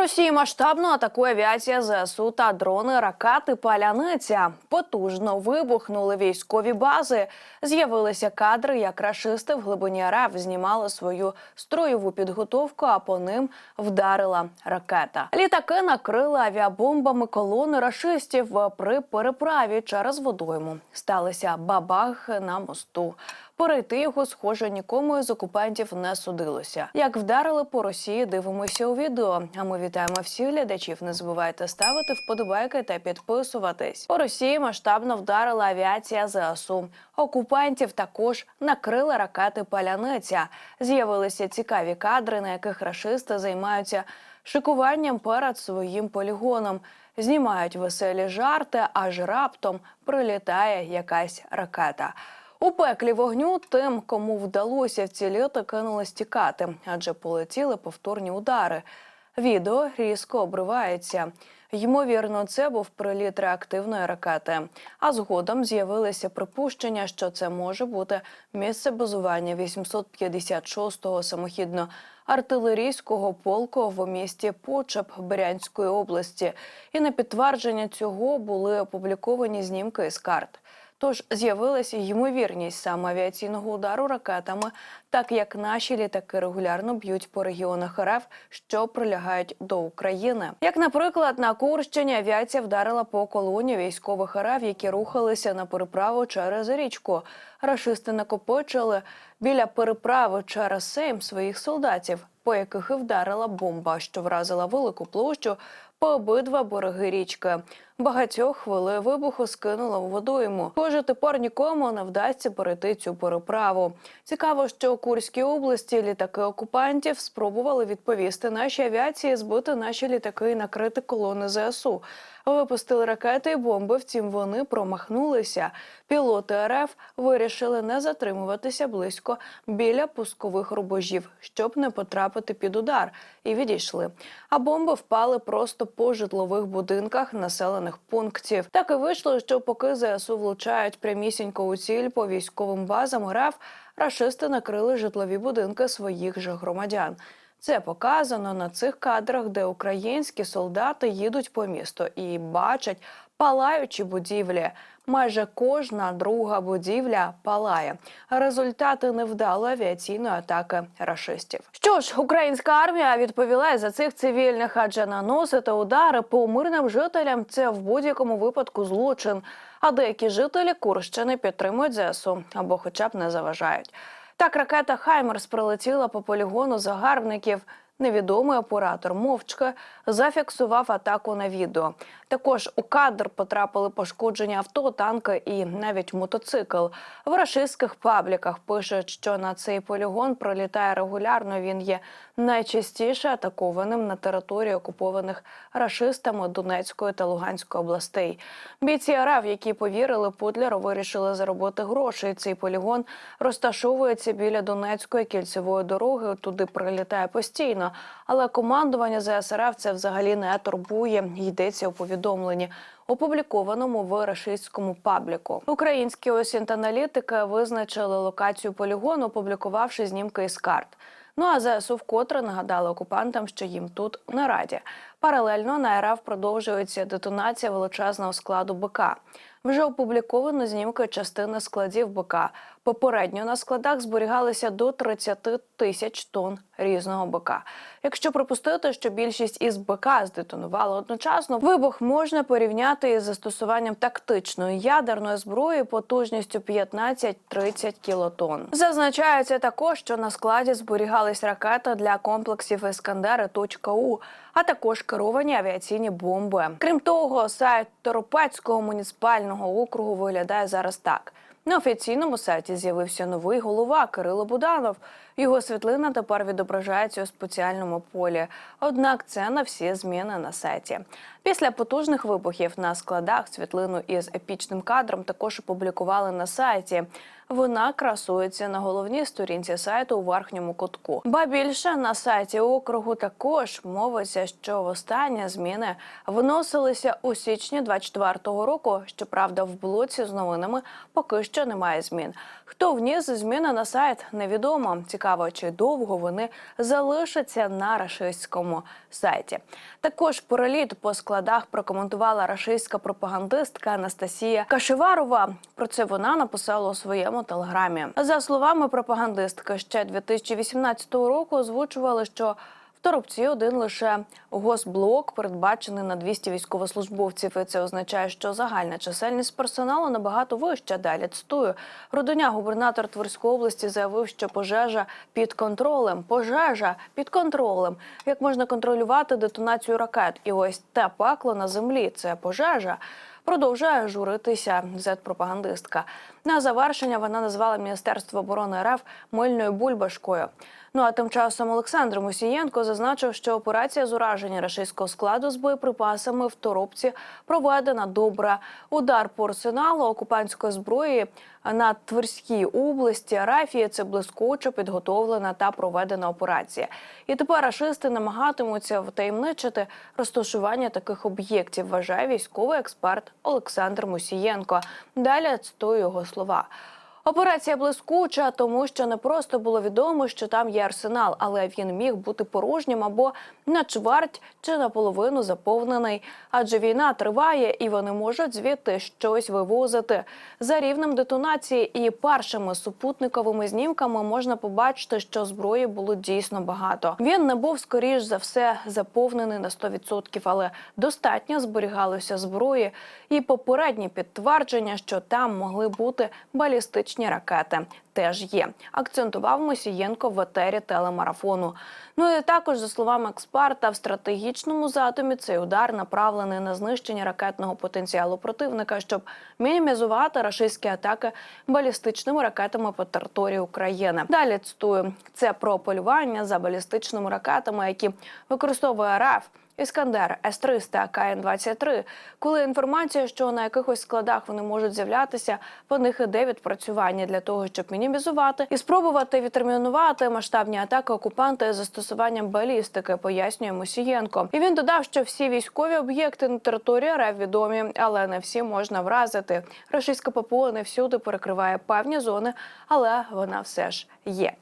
Росії масштабно атакує авіація ЗСУ та дрони, ракети, паляниця. Потужно вибухнули військові бази. З'явилися кадри, як рашисти в глибині РФ знімали свою строєву підготовку, а по ним вдарила ракета. Літаки накрили авіабомбами колони рашистів при переправі через водойму. Сталися бабахи на мосту. Перейти його, схоже, нікому із окупантів не судилося. Як вдарили по Росії, дивимося у відео. А ми вітаємо всіх глядачів. Не забувайте ставити вподобайки та підписуватись. По Росії масштабно вдарила авіація ЗСУ. Окупантів також накрили ракети паляниця. З'явилися цікаві кадри, на яких рашисти займаються шикуванням перед своїм полігоном. Знімають веселі жарти, аж раптом прилітає якась ракета. У пеклі вогню тим, кому вдалося вціліти, кинулось тікати, адже полетіли повторні удари. Відео різко обривається. Ймовірно, це був приліт реактивної ракети. А згодом з'явилися припущення, що це може бути місце базування 856-го самохідно артилерійського полку в місті Почеп Брянської області. І на підтвердження цього були опубліковані знімки з карт. Тож з'явилася ймовірність саме авіаційного удару ракетами, так як наші літаки регулярно б'ють по регіонах РФ, що прилягають до України. Як, наприклад, на Курщині авіація вдарила по колоні військових РФ, які рухалися на переправу через річку. Рашисти накопичили біля переправи через Сейм своїх солдатів, по яких і вдарила бомба, що вразила велику площу по обидва береги річки. Багатьох хвили вибуху скинуло в водойму. Схоже, тепер нікому не вдасться перейти цю переправу. Цікаво, що у Курській області літаки окупантів спробували відповісти нашій авіації збити наші літаки і накрити колони ЗСУ. Випустили ракети і бомби, втім вони промахнулися. Пілоти РФ вирішили не затримуватися близько біля пускових рубежів, щоб не потрапити під удар, і відійшли. А бомби впали просто по житлових будинках населених пунктів. Так і вийшло, що поки ЗСУ влучають прямісінько у ціль по військовим базам РФ, рашисти накрили житлові будинки своїх же громадян. Це показано на цих кадрах, де українські солдати їдуть по місту і бачать палаючі будівлі. Майже кожна друга будівля палає. Результати невдалої авіаційної атаки рашистів. Що ж, українська армія відповіла за цих цивільних, адже наносити удари по мирним жителям це в будь-якому випадку злочин. А деякі жителі Курщини підтримують ЗСУ або, хоча б не заважають. Так, ракета Хаймерс прилетіла по полігону загарбників. Невідомий оператор мовчки зафіксував атаку на відео. Також у кадр потрапили пошкоджені авто, танки і навіть мотоцикл. В рашистських пабліках пишуть, що на цей полігон пролітає регулярно. Він є найчастіше атакованим на території окупованих рашистами Донецької та Луганської областей. Бійці РФ, які повірили Путлеру, вирішили заробити гроші. Цей полігон розташовується біля Донецької кільцевої дороги. Туди прилітає постійно. Але командування ЗСРФ це взагалі не турбує. Йдеться у повідомленні. Опублікованому в рашистському пабліку українські осінт-аналітики визначили локацію полігону, опублікувавши знімки із карт. Ну а ЗСУ вкотре нагадали окупантам, що їм тут не раді. Паралельно на РФ продовжується детонація величезного складу БК. Вже опубліковано знімки частини складів БК. Попередньо на складах зберігалися до 30 тисяч тонн різного БК. Якщо припустити, що більшість із БК здетонувала одночасно, вибух можна порівняти із застосуванням тактичної ядерної зброї потужністю 15-30 кілотонн. Зазначається також, що на складі зберігались ракети для комплексів Іскандери .У, а також керовані авіаційні бомби. Крім того, сайт Торопецького муніципального округу виглядає зараз так. На офіційному сайті з'явився новий голова Кирило Буданов. Його світлина тепер відображається у спеціальному полі. Однак це на всі зміни на сайті. Після потужних вибухів на складах світлину із епічним кадром також опублікували на сайті. Вона красується на головній сторінці сайту у верхньому кутку. Ба більше на сайті округу також мовиться, що востаннє зміни вносилися у січні 24-го року. Щоправда, в блоці з новинами поки що немає змін. Хто вніс зміни на сайт, невідомо. Цікаво, чи довго вони залишаться на рашистському сайті. Також переліт по складах прокоментувала рашистська пропагандистка Анастасія Кашеварова. Про це вона написала у своєму телеграмі. За словами пропагандистки, ще 2018 року озвучували, що в Торопці один лише госблок передбачений на 200 військовослужбовців. І це означає, що загальна чисельність персоналу набагато вища. Далі цитую. Родоня, губернатор Тверської області, заявив, що пожежа під контролем. Пожежа під контролем. Як можна контролювати детонацію ракет? І ось те пекло на землі це пожежа. Продовжує журитися зет-пропагандистка. На завершення вона назвала Міністерство оборони РФ мильною бульбашкою. Ну а тим часом Олександр Мусієнко зазначив, що операція з ураження рашистського складу з боєприпасами в Торопці проведена добре. Удар по арсеналу окупантської зброї на Тверській області Арафії це блискуче підготовлена та проведена операція. І тепер рашисти намагатимуться втаємничити розташування таких об'єктів. Вважає військовий експерт Олександр Мусієнко. Далі цитую його слова. Операція блискуча, тому що не просто було відомо, що там є арсенал, але він міг бути порожнім або на чверть чи наполовину заповнений. Адже війна триває, і вони можуть звідти щось вивозити. За рівнем детонації і першими супутниковими знімками можна побачити, що зброї було дійсно багато. Він не був скоріш за все заповнений на 100%, але достатньо зберігалося зброї і попередні підтвердження, що там могли бути балістичні ракети. Теж є, акцентував Мосієнко в етері телемарафону. Ну і також, за словами експерта, в стратегічному задумі цей удар направлений на знищення ракетного потенціалу противника, щоб мінімізувати рашистські атаки балістичними ракетами по території України. Далі цитую це про полювання за балістичними ракетами, які використовує РФ. Іскандер С-300, КН-23. Коли інформація, що на якихось складах вони можуть з'являтися, по них іде відпрацювання для того, щоб мінімізувати і спробувати відтермінувати масштабні атаки окупанти з застосуванням балістики, пояснює Мусієнко. І він додав, що всі військові об'єкти на території РФ відомі, але не всі можна вразити. Російська ППО не всюди перекриває певні зони, але вона все ж є.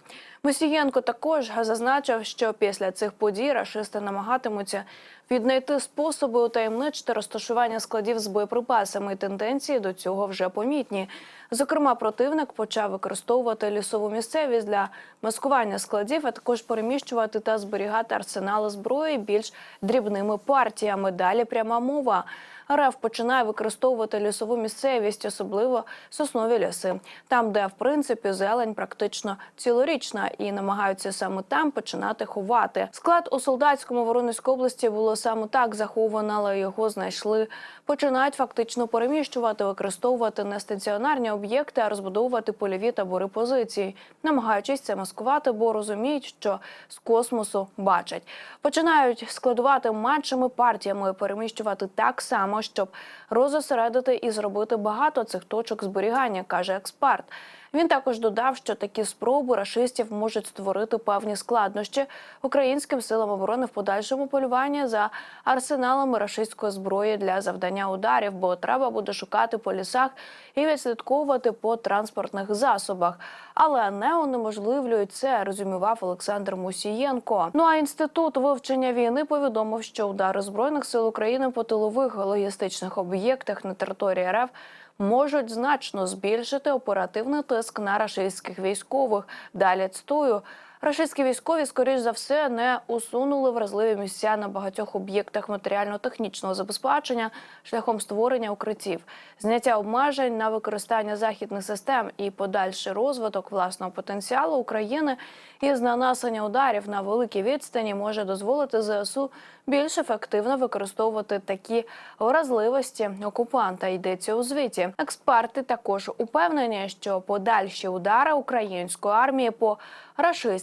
Мосієнко також зазначив, що після цих подій рашисти намагатимуться віднайти способи утаємничити розташування складів з боєприпасами. Тенденції до цього вже помітні. Зокрема, противник почав використовувати лісову місцевість для маскування складів, а також переміщувати та зберігати арсенали зброї більш дрібними партіями. Далі пряма мова. РФ починає використовувати лісову місцевість, особливо соснові ліси, там, де в принципі зелень практично цілорічна, і намагаються саме там починати ховати. Склад у солдатському Воронезькій області було саме так заховано, але його знайшли. Починають фактично переміщувати, використовувати не стаціонарні об'єкти, а розбудовувати польові табори позицій, намагаючись це маскувати, бо розуміють, що з космосу бачать. Починають складувати меншими партіями, переміщувати так само, щоб розосередити і зробити багато цих точок зберігання, каже експерт. Він також додав, що такі спроби рашистів можуть створити певні складнощі українським силам оборони в подальшому полюванні за арсеналами рашистської зброї для завдання ударів, бо треба буде шукати по лісах і відслідковувати по транспортних засобах. Але не унеможливлюють це, розумівав Олександр Мусієнко. Ну а інститут вивчення війни повідомив, що удари збройних сил України по тилових логістичних об'єктах на території РФ можуть значно збільшити оперативний тиск на рашистських військових. Далі цитую. Рашистські військові, скоріш за все, не усунули вразливі місця на багатьох об'єктах матеріально-технічного забезпечення шляхом створення укриттів, зняття обмежень на використання західних систем і подальший розвиток власного потенціалу України із нанесення ударів на великій відстані може дозволити ЗСУ більш ефективно використовувати такі вразливості окупанта. Йдеться у звіті. Експерти також упевнені, що подальші удари української армії по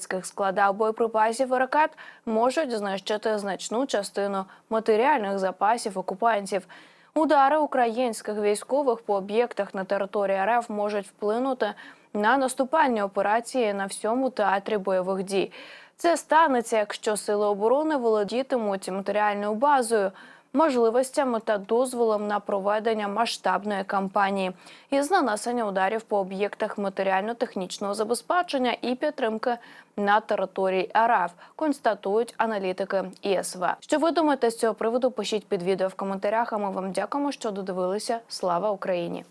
рашистських складах боєприпасів і ракет можуть знищити значну частину матеріальних запасів окупантів. Удари українських військових по об'єктах на території РФ можуть вплинути на наступальні операції на всьому театрі бойових дій. Це станеться, якщо сили оборони володітимуть матеріальною базою, можливостями та дозволом на проведення масштабної кампанії із нанесення ударів по об'єктах матеріально-технічного забезпечення і підтримки на території РФ, констатують аналітики ІСВ. Що ви думаєте з цього приводу? Пишіть під відео в коментарях. А ми вам дякуємо, що додивилися. Слава Україні!